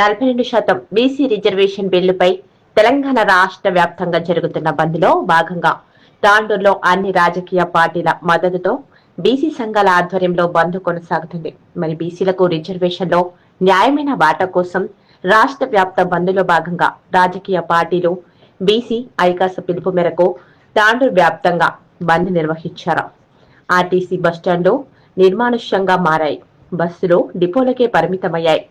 నలభై రెండు శాతం బీసీ రిజర్వేషన్ బిల్లుపై తెలంగాణ రాష్ట్ర వ్యాప్తంగా జరుగుతున్న బంద్లో భాగంగా తాండూరులో అన్ని రాజకీయ పార్టీల మద్దతుతో బీసీ సంఘాల ఆధ్వర్యంలో బంద్ కొనసాగుతుంది. మరి బీసీలకు రిజర్వేషన్లో న్యాయమైన వాటా కోసం రాష్ట్ర వ్యాప్త బంద్లో భాగంగా రాజకీయ పార్టీలు బీసీ ఐకాస పిలుపు మేరకు తాండూరు వ్యాప్తంగా బంద్ నిర్వహించారు. ఆర్టీసీ బస్టాండ్లు నిర్మానుష్యంగా మారాయి. బస్సులు డిపోలకే పరిమితమయ్యాయి.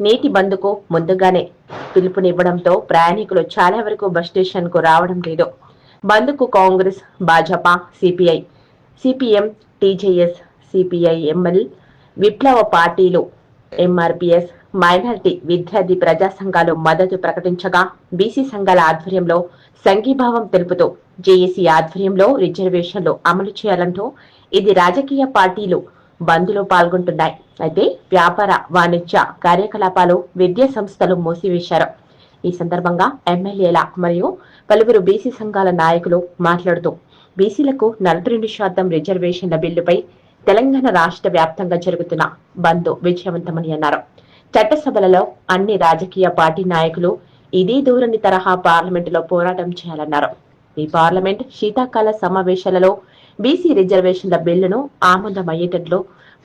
నేటి బంద్కు ముందుగానే పిలుపునివ్వడంతో ప్రయాణికులు చాలా వరకు బస్ స్టేషన్కు రావడం లేదు. బంద్కు Congress Bhajapa CPI CPM TJS CPI ML విప్లవ పార్టీలు ఎంఆర్పిఎస్ మైనారిటీ విద్యార్థి ప్రజా సంఘాలు మద్దతు ప్రకటించగా బీసీ సంఘాల ఆధ్వర్యంలో సంఘీభావం తెలుపుతూ జేఏసీ ఆధ్వర్యంలో రిజర్వేషన్లు అమలు చేయాలంటూ ఇది రాజకీయ పార్టీలు బంద్లో పాల్గొంటున్నాయి. అయితే వ్యాపార వాణిజ్య కార్యకలాపాలు విద్యా సంస్థలు మూసివేశారు. ఈ సందర్భంగా ఎమ్మెల్యేల మరియు పలువురు బీసీ సంఘాల నాయకులు మాట్లాడుతూ బీసీలకు నలభై రెండు శాతం రిజర్వేషన్ల బిల్లుపై తెలంగాణ రాష్ట్ర వ్యాప్తంగా జరుగుతున్న బంద్ విజయవంతమని అన్నారు. చట్టసభలలో అన్ని రాజకీయ పార్టీ నాయకులు ఇదే ధోరణి తరహా పార్లమెంటులో పోరాటం చేయాలన్నారు. ఈ పార్లమెంట్ శీతాకాల సమావేశాలలో బీసీ రిజర్వేషన్ల బిల్లును ఆమోదమయ్యేటట్లు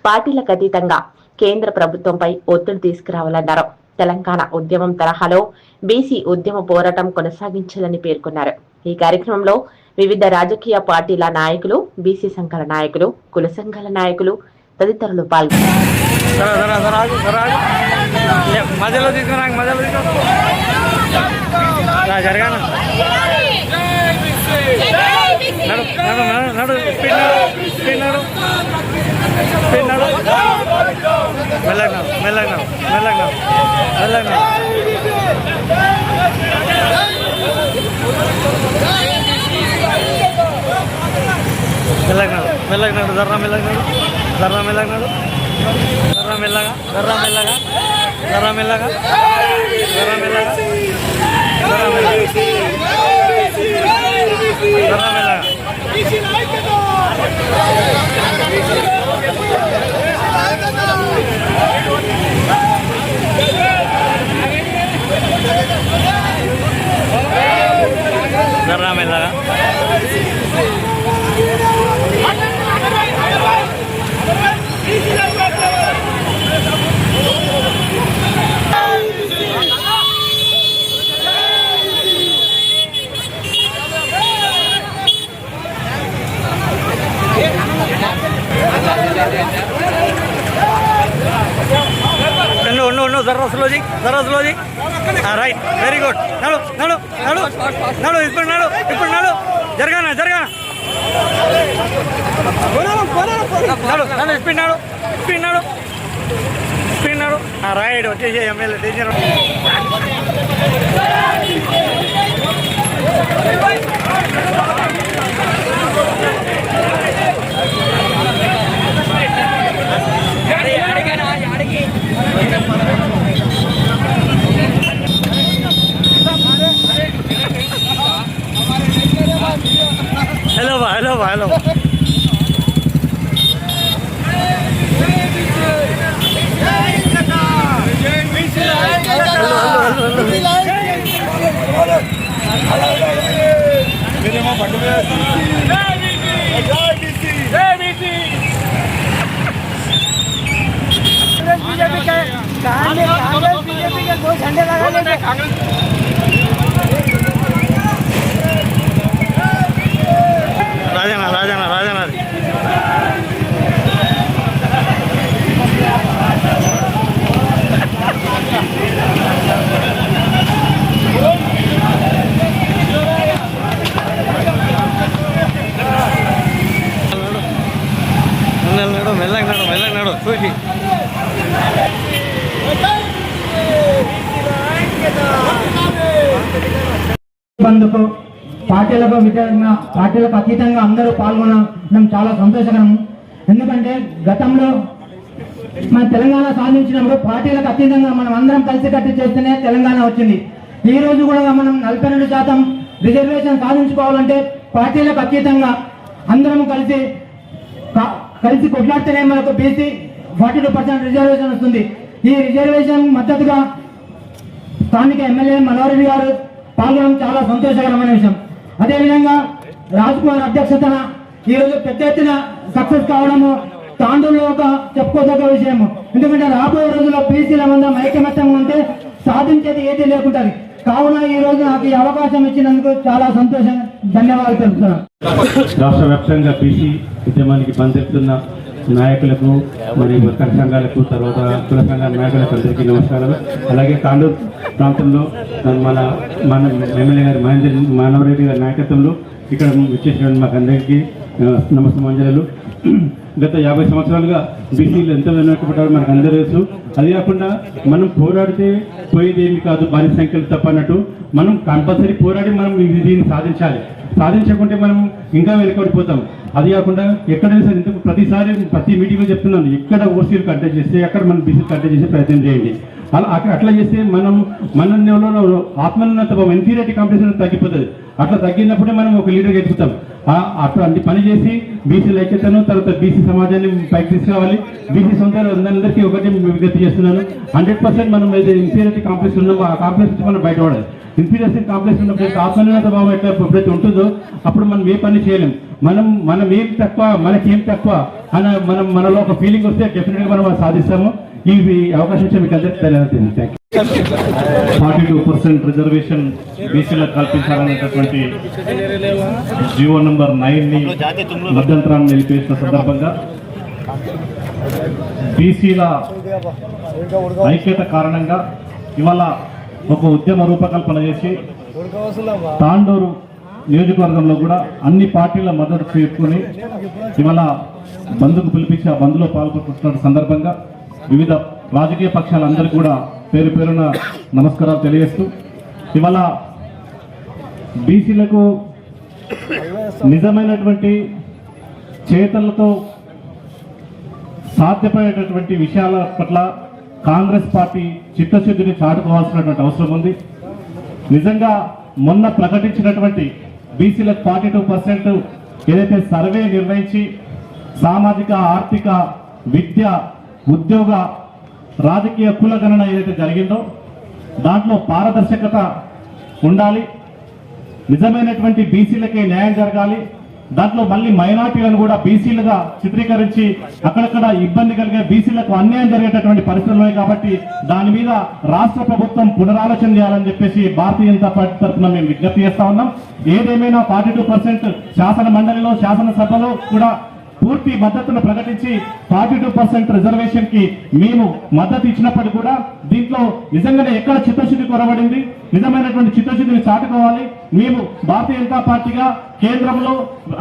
పార్టీలకు అతీతంగా కేంద్ర ప్రభుత్వంపై ఒత్తిడి తీసుకురావాలన్నారు. తెలంగాణ ఉద్యమం తరహాలో బీసీ ఉద్యమ పోరాటం కొనసాగించాలని పేర్కొన్నారు. ఈ కార్యక్రమంలో వివిధ రాజకీయ పార్టీల నాయకులు బీసీ సంఘాల నాయకులు కుల సంఘాల నాయకులు తదితరులు పాల్గొన్నారు. జరా జరా మెల్లగా మెల్లగా మెల్లగా మెల్లగా మెల్లగా నడు మెల్లగా నడు మెల్లగా నడు మెల్లగా నడు మెల్లగా జర్రా మెల్లగా మెల్లగా మెల్లగా మెల్లగా మెల్లగా జర్రా మెల్లగా ఉండు జర్రా స్లోజీ జర్రా స్లోజీ రైట్ వెరీ గుడ్ నడు నడు నడు నడు ఇప్పుడు నడు ఇప్పుడు నడు జరగానా జరగానా నడు నడు స్పీడ్ నడు స్పీడ్ నడు స్పీడ్ నడు రైట్ వచ్చేసి MLA danger hello Congress BJP के दो झंडे लगा लेते कांग्रेस బంధుకు పార్టీలకు వ్యతిరేకంగా పార్టీలకు అతీతంగా అందరూ పాల్గొనడం చాలా సంతోషకరం. ఎందుకంటే గతంలో మన తెలంగాణ సాధించినప్పుడు పార్టీలకు అతీతంగా మనం అందరం కలిసికట్టి చేస్తేనే తెలంగాణ వచ్చింది. ఈ రోజు కూడా మనం నలభై రెండు శాతం రిజర్వేషన్ సాధించుకోవాలంటే పార్టీలకు అతీతంగా అందరం కలిసి కలిసి కొట్లాడితేనే మనకు BC forty two percent reservation వస్తుంది. ఈ రిజర్వేషన్ మద్దతుగా స్థానిక ఎమ్మెల్యే మనోహర్ గారు పాల్గొనడం చాలా సంతోషకరమైన విషయం. అదేవిధంగా రాజ్ కుమార్ అధ్యక్షతన ఈ రోజు పెద్ద ఎత్తున సక్సెస్ కావడము తాండూరులో ఒక చెప్పుకోదగ్గ విషయము. ఎందుకంటే రాబోయే రోజుల్లో బీసీల మందం ఐకమత్యంగా ఉంటే సాధించేది ఏది లేకుంటది. కావున ఈ రోజు నాకు ఈ అవకాశం ఇచ్చినందుకు చాలా సంతోషం. ధన్యవాదాలు తెలుపుతున్నాను. రాష్ట్ర వ్యాప్తంగా బీసీ ఉద్యమానికి పనిచేస్తున్న నాయకులకు మరియు వర్కర్ సంఘాలకు తర్వాత కుల సంఘాల నాయకులకు అందరికీ నమస్కారాలు. అలాగే తాండూరు ప్రాంతంలో మన మన ఎమ్మెల్యే గారి మహేందర్ మానవరెడ్డి గారి నాయకత్వంలో ఇక్కడ వచ్చేసినటువంటి మాకు అందరికీ నమస్కారాలు గత యాభై సంవత్సరాలుగా బీసీలు ఎంత వెనకబడ్డారో మనకు అందరూ తెలుసు. అది కాకుండా మనం పోరాడితే పోయేది ఏమి కాదు భారీ సంఖ్యలు తప్ప అన్నట్టు. మనం కంపల్సరీ పోరాడి మనం దీన్ని సాధించాలి. సాధించకుంటే మనం ఇంకా వెనుకబడిపోతాం. అది కాకుండా ఎక్కడైనా సరే ఇంతకు ప్రతిసారి ప్రతి మీటింగ్లో చెప్తున్నాను ఎక్కడ ఓసీలు కంటెక్ట్ చేస్తే అక్కడ మనం బీసీలు కంటెక్ట్ చేసే ప్రయత్నం చేయండి. అలా అక్కడ అట్లా చేస్తే మనం మనలో ఆత్మన్నత ఇన్ఫీరియారిటీ కాంపిటీషన్ తగ్గిపోతుంది. అట్లా తగ్గినప్పుడే మనం ఒక లీడర్ గెలుపుతాం. ఆ- అట్లా అన్ని పని చేసి బీసీ ఐక్యతను తర్వాత బీసీ సమాజాన్ని పైకి తీసుకురావాలి. బీసీ సొంత అందరికీ ఒకటి విజ్ఞప్తి చేస్తున్నాను. హండ్రెడ్ పర్సెంట్ మనం అయితే ఇన్ఫీరియారిటీ కాంప్లెక్స్ ఉన్నామో ఆ కాంప్లెక్స్ నుంచి మనం బయటపడాలి. ఇన్ఫీరియారిటీ కాంప్లెక్స్ ఉన్నప్పుడు ఆత్మన్యత భావం ఎట్లా ఎప్పుడైతే ఉంటుందో అప్పుడు మనం ఏ పని చేయలేం. మనం మనం ఏం తక్కువ మనకేం తక్కువ అన్న మనం మనలో ఒక ఫీలింగ్ వస్తే డెఫినెట్గా మనం సాధిస్తాము. ఇవి అవకాశం ఇచ్చే మీకు అందరికీ ధన్యవాదాలు. ఫార్టీ టూ పర్సెంట్ రిజర్వేషన్ బీసీలకు కల్పించాలనేటటువంటి జీవో నంబర్ నైన్ని మధ్యంతరాన్ని నిలిపేసిన సందర్భంగా బీసీల ఐక్యత కారణంగా ఇవాళ ఒక ఉద్యమ రూపకల్పన చేసి తాండూరు నియోజకవర్గంలో కూడా అన్ని పార్టీల మద్దతు చేసుకుని ఇవాళ బంధుకు పిలిపించి ఆ బంధులో పాల్గొంటున్న సందర్భంగా వివిధ రాజకీయ పక్షాలందరికీ కూడా పేరు పేరున నమస్కారాలు తెలియజేస్తూ ఇవాళ బీసీలకు నిజమైనటువంటి చేతలతో సాధ్యపడేటటువంటి విషయాల పట్ల కాంగ్రెస్ పార్టీ చిత్తశుద్ధిని చాటుకోవాల్సినటువంటి అవసరం ఉంది. నిజంగా మొన్న ప్రకటించినటువంటి బీసీలకు ఫార్టీ టూ పర్సెంట్ ఏదైతే సర్వే నిర్వహించి సామాజిక ఆర్థిక విద్య ఉద్యోగ రాజకీయ కులగణన ఏదైతే జరిగిందో దాంట్లో పారదర్శకత ఉండాలి. నిజమైనటువంటి బీసీలకే న్యాయం జరగాలి. దాంట్లో మళ్ళీ మైనార్టీలను కూడా బీసీలుగా చిత్రీకరించి అక్కడక్కడ ఇబ్బంది కలిగే బీసీలకు అన్యాయం జరిగేటటువంటి పరిస్థితులు ఉన్నాయి కాబట్టి దాని మీద రాష్ట్ర ప్రభుత్వం పునరాలోచన చేయాలని చెప్పేసి భారతీయ జనతా పార్టీ తరఫున మేము విజ్ఞప్తి చేస్తా ఉన్నాం. ఏదేమైనా ఫార్టీ టూ పర్సెంట్ శాసన మండలిలో శాసనసభలో కూడా పూర్తి మద్దతును ప్రకటించి ఫార్టీ టూ పర్సెంట్ రిజర్వేషన్కి మేము మద్దతు ఇచ్చినప్పటికీ కూడా దీంట్లో నిజంగానే ఎక్కడ చిత్తశుద్ధి కొరబడింది నిజమైనటువంటి చిత్తశుద్ధిని చాటుకోవాలి. మేము భారతీయ జనతా పార్టీగా కేంద్రంలో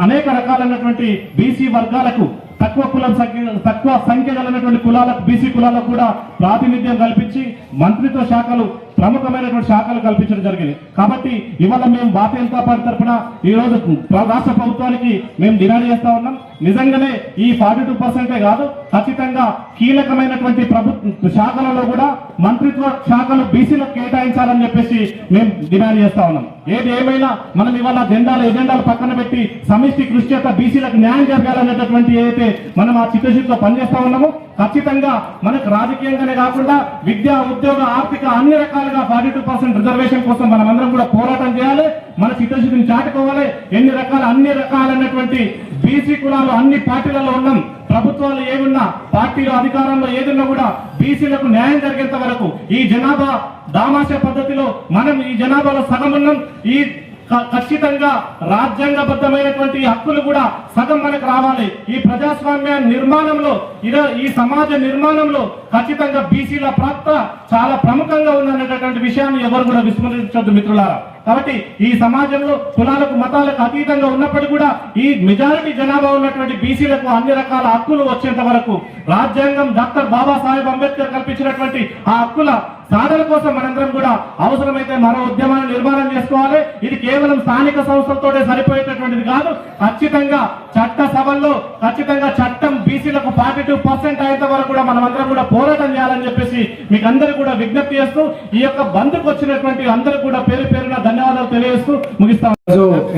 అనేక రకాలైనటువంటి బీసీ వర్గాలకు తక్కువ కులం సంఖ్య తక్కువ సంఖ్య కలిగినటువంటి కులాలకు బీసీ కులాలకు కూడా ప్రాతినిధ్యం కల్పించి మంత్రిత్వ శాఖలు ప్రముఖమైనటువంటి శాఖలు కల్పించడం జరిగింది. కాబట్టి ఇవాళ మేము భారతీయ జనతా పార్టీ తరఫున ఈ రోజు ప్ర- రాష్ట్ర ప్రభుత్వానికి మేము డిమాండ్ చేస్తా ఉన్నాం. నిజంగానే ఈ ఫార్టీ టూ పర్సెంటే కాదు ఖచ్చితంగా కీలకమైనటువంటి ప్రభుత్వ శాఖలలో కూడా మంత్రిత్వ శాఖలు బీసీలకు కేటాయించాలని చెప్పేసి మేము డిమాండ్ చేస్తా ఉన్నాం. ఏది ఏమైనా మనం ఇవాళ జెండాలు ఎజెండాలు పక్కన పెట్టి సమిష్టి కృషి చేత బీసీలకు న్యాయం జరగాలనేటటువంటి ఏదైతే మనం ఆ చిత్తశుద్ధితో పనిచేస్తా ఉన్నామో ఖచ్చితంగా మనకు రాజకీయంగానే కాకుండా విద్య ఉద్యోగ ఆర్థిక అన్ని రకాలుగా ఫార్టీ టూ పర్సెంట్ రిజర్వేషన్ కోసం మనమందరం కూడా పోరాటం చేయాలి. మన చిత్తశుద్ధిని చాటుకోవాలి. ఎన్ని రకాల అన్ని రకాలైనటువంటి బీసీ కులాలు అన్ని పార్టీలలో ఉన్నాం. ప్రభుత్వాలు ఏమున్నా పార్టీలు అధికారంలో ఏదున్నా కూడా బీసీలకు న్యాయం జరిగేంత వరకు ఈ జనాభా దామాష పద్ధతిలో మనం ఈ జనాభాలో సగం ఉన్నాం. ఈ క- ఖచ్చితంగా రాజ్యాంగబద్ధమైనటువంటి హక్కులు కూడా సగం మనకు రావాలి. ఈ ప్రజాస్వామ్య నిర్మాణంలో ఇదో ఈ సమాజ నిర్మాణంలో ఖచ్చితంగా బీసీల పాత్ర చాలా ప్రముఖంగా ఉందనేటటువంటి విషయాన్ని ఎవరు కూడా విస్మరించొద్దు మిత్రులారా. కాబట్టి ఈ సమాజంలో కులాలకు మతాలకు అతీతంగా ఉన్నప్పటికీ కూడా ఈ మెజారిటీ జనాభా ఉన్నటువంటి బీసీలకు అన్ని రకాల హక్కులు వచ్చేంత వరకు రాజ్యాంగం డాక్టర్ బాబాసాహెబ్ అంబేద్కర్ కల్పించినటువంటి ఆ హక్కుల సాధన కోసం మనందరం కూడా అవసరమైతే మరో ఉద్యమాన్ని నిర్మాణం చేసుకోవాలి. ఇది కేవలం స్థానిక సంస్థలతోనే సరిపోయేటటువంటిది కాదు. ఖచ్చితంగా చట్ట సభల్లో ఖచ్చితంగా చట్టం బీసీలకు ఫార్టీ టూ పర్సెంట్ అయ్యేంత వరకు కూడా మనమందరం కూడా పోరాటం చేయాలని చెప్పేసి మీకు అందరూ కూడా విజ్ఞప్తి చేస్తూ ఈ యొక్క బంద్కు వచ్చినటువంటి అందరూ కూడా పేరు పేరున ధన్యవాదాలు తెలియజేస్తూ ముగిస్తాం.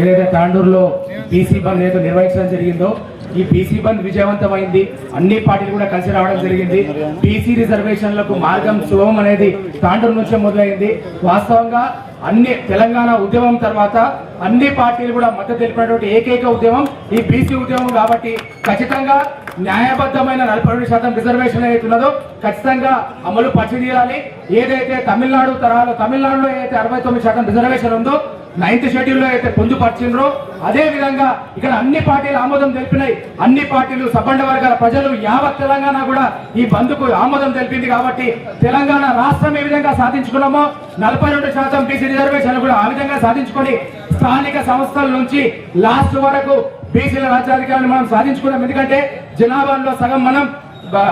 ఏదైతే తాండూరులో బీసీ బంద్ ఏదైతే నిర్వహించడం జరిగిందో ఈ బీసీ బంద్ విజయవంతమైంది. అన్ని పార్టీలు కూడా కలిసి రావడం జరిగింది. బీసీ రిజర్వేషన్లకు మార్గం శుభం అనేది తాండూరు నుంచే మొదలైంది. వాస్తవంగా అన్ని తెలంగాణ ఉద్యమం తర్వాత అన్ని పార్టీలు కూడా మద్దతు తెలిపినటువంటి ఏకైక ఉద్యమం ఈ బీసీ ఉద్యమం కాబట్టి ఖచ్చితంగా న్యాయబద్ధమైన నలభై రెండు శాతం రిజర్వేషన్ ఏదైతే ఉన్నదో ఖచ్చితంగా అమలు పరిచి తీరాలి. ఏదైతే తమిళనాడు తరహాలో తమిళనాడులో ఏదైతే అరవై తొమ్మిది శాతం రిజర్వేషన్ ఉందో నైన్త్ షెడ్యూల్లో అయితే పొందుపరిచిండ్రో అదే విధంగా ఇక్కడ అన్ని పార్టీలు ఆమోదం తెలిపినాయి. అన్ని పార్టీలు సబ్బండ వర్గాల ప్రజలు యావత్ తెలంగాణ కూడా ఈ బంద్కు ఆమోదం తెలిపింది కాబట్టి తెలంగాణ రాష్ట్రం ఏ విధంగా సాధించుకున్నామో నలభై రెండు శాతం బీసీ రిజర్వేషన్లు కూడా ఆ విధంగా సాధించుకొని స్థానిక సంస్థల నుంచి లాస్ట్ వరకు బీసీల రాజ్యాధికారాన్ని మనం సాధించుకున్నాం. ఎందుకంటే జనాభాలో సగం మనం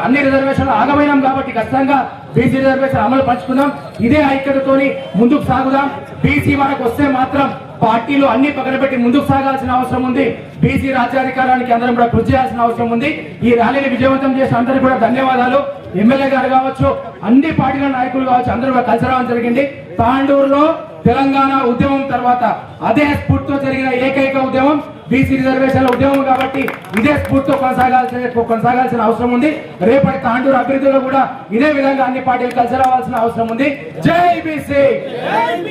అన్ని రిజర్వేషన్లు ఆగమైనాం కాబట్టి ఖచ్చితంగా బీసీ రిజర్వేషన్ అమలు పరుచుకుందాం ఇదే ఐక్యతతోని ముందుకు సాగుదాం. బీసీ మనకు వస్తే మాత్రం పార్టీలు అన్ని పక్కన ముందుకు సాగాల్సిన అవసరం ఉంది. బీసీ రాజ్యాధికారానికి అందరం కూడా కృషి చేయాల్సిన అవసరం ఉంది. ఈ ర్యాలీని విజయవంతం చేసిన అందరికీ కూడా ధన్యవాదాలు. ఎమ్మెల్యే గారు కావచ్చు అన్ని పార్టీల నాయకులు కావచ్చు అందరూ కూడా కలిసి రావడం జరిగింది. తాండూరులో తెలంగాణ ఉద్యమం తర్వాత అదే స్ఫూర్తితో జరిగిన ఏకైక ఉద్యమం బీసీ రిజర్వేషన్ల ఉద్యమం కాబట్టి ఇదే స్ఫూర్తితో కొనసాగాల్సిన కొనసాగాల్సిన అవసరం ఉంది. రేపటి తాండూరు అభివృద్ధిలో కూడా ఇదే విధంగా అన్ని పార్టీలు కలిసి రావాల్సిన అవసరం ఉంది. జై బీసీ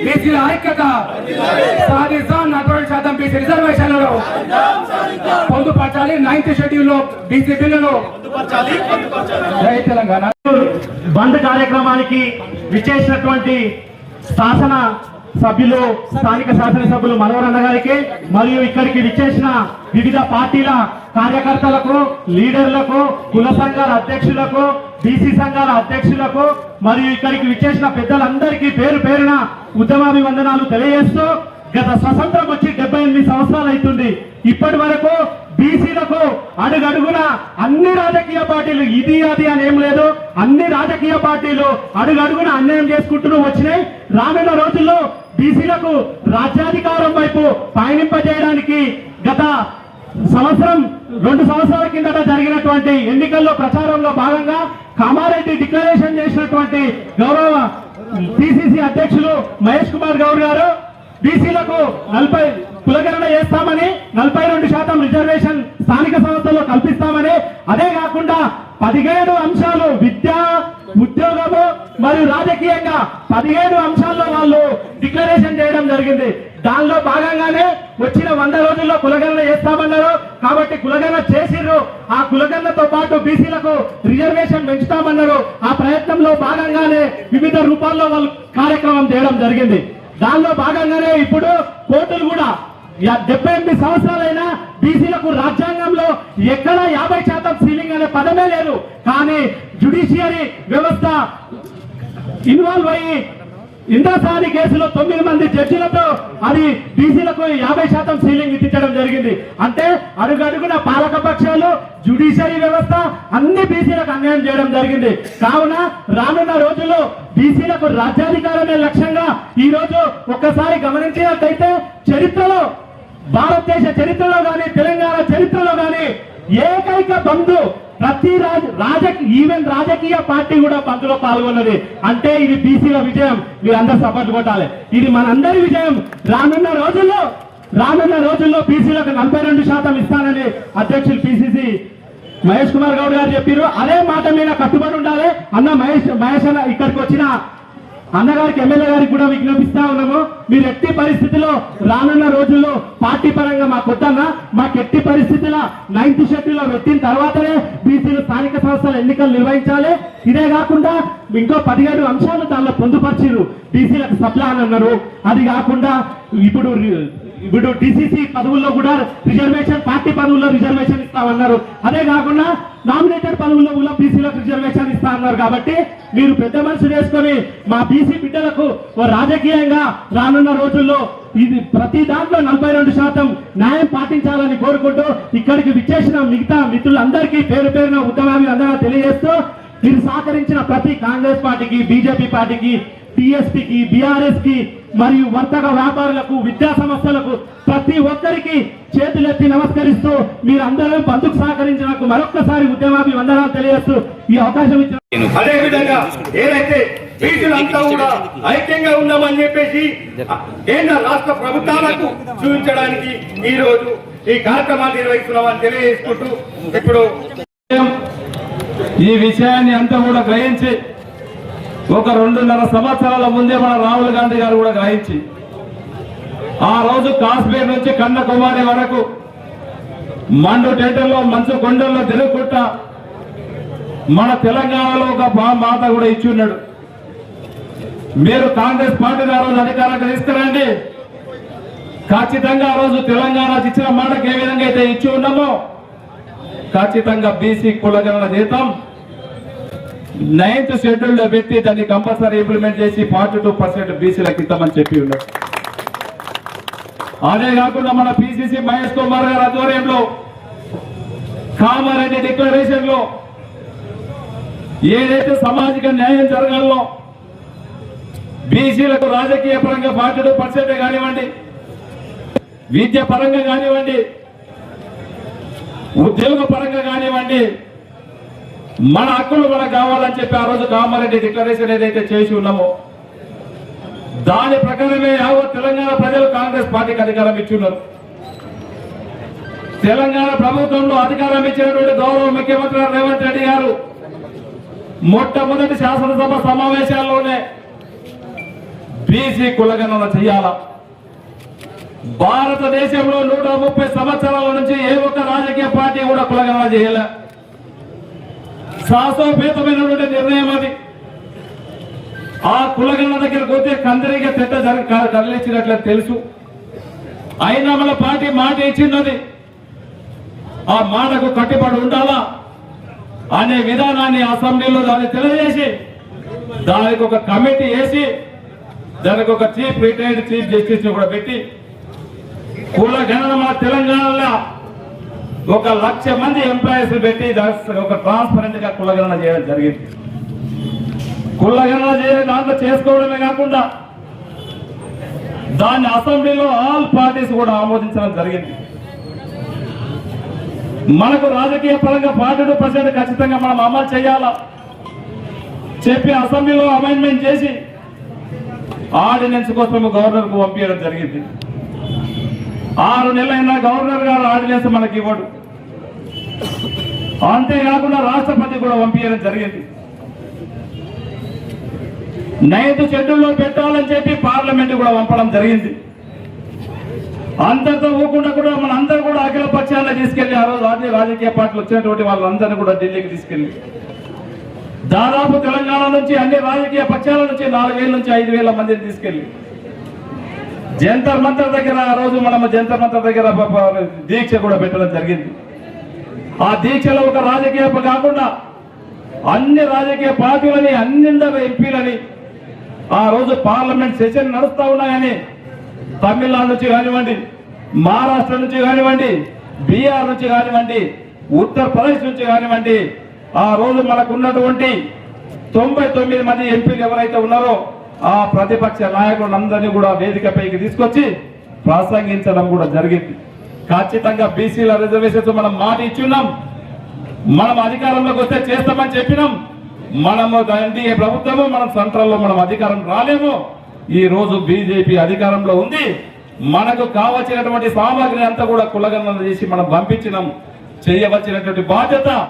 బీసీల ఐక్యత! సాధిస్తాం నలభై శాతం బీసీ రిజర్వేషన్లలో పొందుపరచాలి నైన్త్ షెడ్యూల్లో బీసీ బిల్లులు. జై తెలంగాణ. బంద్ కార్యక్రమానికి విచ్చేసినటువంటి శాసన సభ్యులు స్థానిక శాసనసభ్యులు మనోరన్న గారికి మరియు ఇక్కడికి విచ్చేసిన వివిధ పార్టీల కార్యకర్తలకు లీడర్లకు కుల సంఘాల అధ్యక్షులకు బీసీ సంఘాల అధ్యక్షులకు మరియు ఇక్కడికి విచ్చేసిన పెద్దలందరికీ పేరు పేరున ఉద్యమాభివందనాలు తెలియజేస్తూ గత స్వతంత్రం వచ్చి డెబ్బై ఎనిమిది సంవత్సరాలు అవుతుంది. ఇప్పటి వరకు బీసీలకు అడుగడుగున అన్ని రాజకీయ పార్టీలు ఇది అది అని ఏం లేదు. అన్ని రాజకీయ పార్టీలు అడుగడుగున అన్యాయం చేసుకుంటూ వచ్చినాయి. రానున్న రోజుల్లో బీసీలకు రాజ్యాధికారం వైపు పయనింపజేయడానికి గత సంవత్సరం రెండు సంవత్సరాల కిందట జరిగినటువంటి ఎన్నికల్లో ప్రచారంలో భాగంగా కామారెడ్డి డిక్లరేషన్ చేసినటువంటి గౌరవ పిసిసి అధ్యక్షులు మహేష్ కుమార్ గౌడ్ గారు బీసీలకు నలభై కులగణన చేస్తామని నలభై రెండు శాతం రిజర్వేషన్ స్థానిక సంస్థల్లో కల్పిస్తామని అదే కాకుండా పదిహేడు అంశాలు విద్య ఉద్యోగము మరియు రాజకీయంగా పదిహేడు అంశాల్లో వాళ్ళు డిక్లరేషన్ చేయడం జరిగింది. దానిలో భాగంగానే వచ్చిన వంద రోజుల్లో కులగణన చేస్తామన్నారు. కాబట్టి కులగణన చేసిర్రు. ఆ కులగణనతో పాటు బీసీలకు రిజర్వేషన్ పెంచుతామన్నారు. ఆ ప్రయత్నంలో భాగంగానే వివిధ రూపాల్లో వాళ్ళు కార్యక్రమం చేయడం జరిగింది. దానిలో భాగంగానే ఇప్పుడు కోర్టులు కూడా డెబ్బై ఎనిమిది సంవత్సరాలైనా బీసీలకు రాజ్యాంగంలో ఎక్కడ యాభై శాతం సీలింగ్ అనే పదమే లేదు. కానీ జుడిషియరీ వ్యవస్థ ఇన్వాల్వ్ అయ్యి ఇంద్రసాని కేసులో తొమ్మిది మంది జడ్జిలతో అది బీసీలకు యాభై శాతం సీలింగ్ విధించడం జరిగింది. అంటే అడుగడుగున పాలక పక్షాలు జుడిషియరీ వ్యవస్థ అన్ని బీసీలకు అన్యాయం చేయడం జరిగింది. కావున రానున్న రోజుల్లో బీసీలకు రాజ్యాధికారమే లక్ష్యంగా ఈ రోజు ఒక్కసారి గమనించినట్లయితే చరిత్రలో భారతదేశ చరిత్రలో గాని తెలంగాణ చరిత్రలో గాని ఏకైక బంధు ప్రతి రాజ రాజకీయ ఈవెన్ రాజకీయ పార్టీ కూడా పంతులో పాల్గొన్నది. అంటే ఇది బీసీల విజయం. మీరందరూ సపోర్ట్ కొట్టాలి. ఇది మనందరి విజయం. రానున్న రోజుల్లో రానున్న రోజుల్లో బీసీలకు నలభై రెండు శాతం ఇస్తానని అధ్యక్షులు పిసిసి మహేష్ కుమార్ గౌడ్ గారు చెప్పారు అదే మాట మీద కట్టుబడి ఉండాలి. అన్న మహేష్ మహేష్ అన్న ఇక్కడికి వచ్చిన అన్నగారికి ఎమ్మెల్యే గారికి కూడా విజ్ఞాపిస్తా ఉన్నాము. మీరు ఎట్టి పరిస్థితిలో రానున్న రోజుల్లో పార్టీ పరంగా మా వద్దన్నా మాకు ఎట్టి పరిస్థితిలో నైన్త్ షెడ్యూల్లో పెట్టిన తర్వాతనే బీసీలు స్థానిక సంస్థల ఎన్నికలు నిర్వహించాలి. ఇదే కాకుండా ఇంకో పదిహేడు అంశాలు దానిలో పొందుపరిచిరు బీసీలకు సప్లా అని అన్నారు. అది కాకుండా ఇప్పుడు ఇప్పుడు డిసిసి పదవుల్లో కూడా రిజర్వేషన్ పార్టీ పదవుల్లో రిజర్వేషన్ ఇస్తామన్నారు. అదే కాకుండా నామినేటెడ్ పదవుల్లో కూడా బీసీలకు రిజర్వేషన్ ఇస్తా అన్నారు కాబట్టి మీరు పెద్ద మనసు చేసుకొని మా బీసీ బిడ్డలకు ఓ రాజకీయంగా రానున్న రోజుల్లో ఇది ప్రతి దాంట్లో నలభై రెండు శాతం న్యాయం పాటించాలని కోరుకుంటూ ఇక్కడికి విచ్చేసిన మిగతా మిత్రులందరికీ పేరు పేరున ఉత్తమాన్ని అందరూ తెలియజేస్తూ మీరు సహకరించిన ప్రతి కాంగ్రెస్ పార్టీకి బీజేపీ పార్టీకి టిఎస్పికి బీఆర్ఎస్కి మరియు వర్తక వ్యాపారులకు విద్యా సంస్థలకు ప్రతి ఒక్కరికి చేతులెత్తి నమస్కరిస్తూ మీరందరూ బంధుకు సహకరించినందుకు మరొక్కసారి ఉద్యమాభి వందనాలు తెలియజేస్తూ ఈ అవకాశం ఇచ్చిన అదే విధంగా ఏదైతే బీసీలంతా కూడా ఐక్యంగా ఉన్నామని చెప్పేసి కేంద్ర రాష్ట్ర ప్రభుత్వాలకు చూపించడానికి ఈ రోజు ఈ కార్యక్రమాన్ని నిర్వహిస్తున్నామని తెలియజేసుకుంటూ ఇప్పుడు ఈ విషయాన్ని అంతా కూడా గ్రహించి ఒక రెండున్నర సంవత్సరాల ముందే మన రాహుల్ గాంధీ గారు కూడా గాయించి ఆ రోజు కాశ్మీర్ నుంచి కన్యాకుమారి వరకు మండు టెంటల్లో మంచు కొండల్లో తిరుగుకుంటా మన తెలంగాణలో ఒక బా- మాట కూడా ఇచ్చి ఉన్నాడు. మీరు కాంగ్రెస్ పార్టీ ఆ రోజు అధికారానికి తీసుకురండి. ఖచ్చితంగా ఆ రోజు తెలంగాణ ఇచ్చిన మాటకు ఏ విధంగా అయితే ఇచ్చి ఉన్నామో ఖచ్చితంగా బీసీ కులగణన జీతం నైన్త్ షెడ్యూల్లో పెట్టి దాన్ని కంపల్సరీ ఇంప్లిమెంట్ చేసి ఫార్టీ టూ పర్సెంట్ బీసీలకు ఇద్దామని చెప్పి ఉన్నారు. అదే కాకుండా మన పిసిసి మహేష్ కుమార్ గారి ఆధ్వర్యంలో కామారెడ్డి డిక్లరేషన్లో ఏదైతే సామాజిక న్యాయం జరగాలో బీసీలకు రాజకీయ పరంగా ఫార్టీ టూ పర్సెంట్ కానివ్వండి విద్య పరంగా కానివ్వండి ఉద్యోగ పరంగా కానివ్వండి మన హక్కులు మనకు కావాలని చెప్పి ఆ రోజు కామారెడ్డి డిక్లరేషన్ ఏదైతే చేసి ఉన్నామో దాని ప్రకారమే యావత్ తెలంగాణ ప్రజలు కాంగ్రెస్ పార్టీకి అధికారం ఇచ్చున్నారు. తెలంగాణ ప్రభుత్వంలో అధికారం ఇచ్చినటువంటి గౌరవ ముఖ్యమంత్రి రేవంత్ రెడ్డి గారు మొట్టమొదటి శాసనసభ సమావేశాల్లోనే బీసీ కులగణన చేయాలా? భారతదేశంలో నూట ముప్పై సంవత్సరాల నుంచి ఏ ఒక్క రాజకీయ పార్టీ కూడా కులగణన చేయలే. సాహసోపేతమైనటువంటి నిర్ణయం అది. ఆ కులగణన దగ్గరకు పోతే కందరిగా తెట్ట జరి- క- తెలుసు. అయినా మన పార్టీ మాట ఇచ్చినది ఆ మాటకు కట్టుబడి ఉండాలా అనే విధానాన్ని అసెంబ్లీలో దాన్ని తెలియజేసి దానికి ఒక కమిటీ వేసి దానికి ఒక చీఫ్ రిటైర్డ్ చీఫ్ జస్టిస్ కూడా పెట్టి కుల గణన మన తెలంగాణలో ఒక లక్ష మంది ఎంప్లాయీస్ పెట్టి ఒక ట్రాన్స్పరెంట్గా కులగణన చేయడం జరిగింది. కులగణన చేయడం దాంట్లో చేసుకోవడమే కాకుండా దాన్ని అసెంబ్లీలో ఆల్ పార్టీస్ కూడా ఆమోదించడం జరిగింది. మనకు రాజకీయ పరంగా ఫార్టీ టూ పర్సెంట్ ఖచ్చితంగా మనం అమలు చేయాలా? చెప్పి అసెంబ్లీలో అమెండ్మెంట్ చేసి ఆర్డినెన్స్ కోసం గవర్నర్కు పంపించడం జరిగింది. ఆరు నెలలైనా గవర్నర్ గారు ఆర్డినెన్స్ మనకి ఇవ్వడు. అంతేకాకుండా రాష్ట్రపతి కూడా పంపించడం జరిగింది. నైన్త్ షెడ్యూల్లో పెట్టాలని చెప్పి పార్లమెంట్ కూడా పంపడం జరిగింది. అందరితో ఊకుండా కూడా మన అందరూ కూడా అఖిల పక్షాన్ని తీసుకెళ్ళి ఆ రోజు అన్ని రాజకీయ పార్టీలు వచ్చినటువంటి వాళ్ళందరినీ కూడా ఢిల్లీకి తీసుకెళ్ళి దాదాపు తెలంగాణ నుంచి అన్ని రాజకీయ పక్షాల నుంచి నాలుగు వేల నుంచి ఐదు వేల మందిని తీసుకెళ్ళి జంతర్ మంతర్ దగ్గర ఆ రోజు మనము జంతర్ మంతర్ దగ్గర దీక్ష కూడా పెట్టడం జరిగింది. ఆ దీక్షలో ఒక రాజకీయ కాకుండా అన్ని రాజకీయ పార్టీలని అన్నిందరు ఎంపీలని ఆ రోజు పార్లమెంట్ సెషన్ నడుస్తా ఉన్నాయని తమిళనాడు నుంచి కానివ్వండి మహారాష్ట్ర నుంచి కానివ్వండి బీహార్ నుంచి కానివ్వండి ఉత్తరప్రదేశ్ నుంచి కానివ్వండి ఆ రోజు మనకు ఉన్నటువంటి తొంభై తొమ్మిది మంది ఎంపీలు ఎవరైతే ఉన్నారో ఆ ప్రతిపక్ష నాయకులందరినీ కూడా వేదికపైకి తీసుకొచ్చి ప్రసంగించడం కూడా జరిగింది. ఖచ్చితంగా బీసీల రిజర్వేషన్స్ మనం మాట ఇచ్చున్నాం. మనం అధికారంలోకి వస్తే చేస్తామని చెప్పినాం. మనము ఎన్డీఏ ప్రభుత్వము మనం సెంట్రల్లో మనం అధికారం రాలేము. ఈ రోజు బీజేపీ అధికారంలో ఉంది. మనకు కావలసినటువంటి సామాగ్రి అంతా కూడా కులగణన చేసి మనం పంపించినాం. చేయవలసినటువంటి బాధ్యత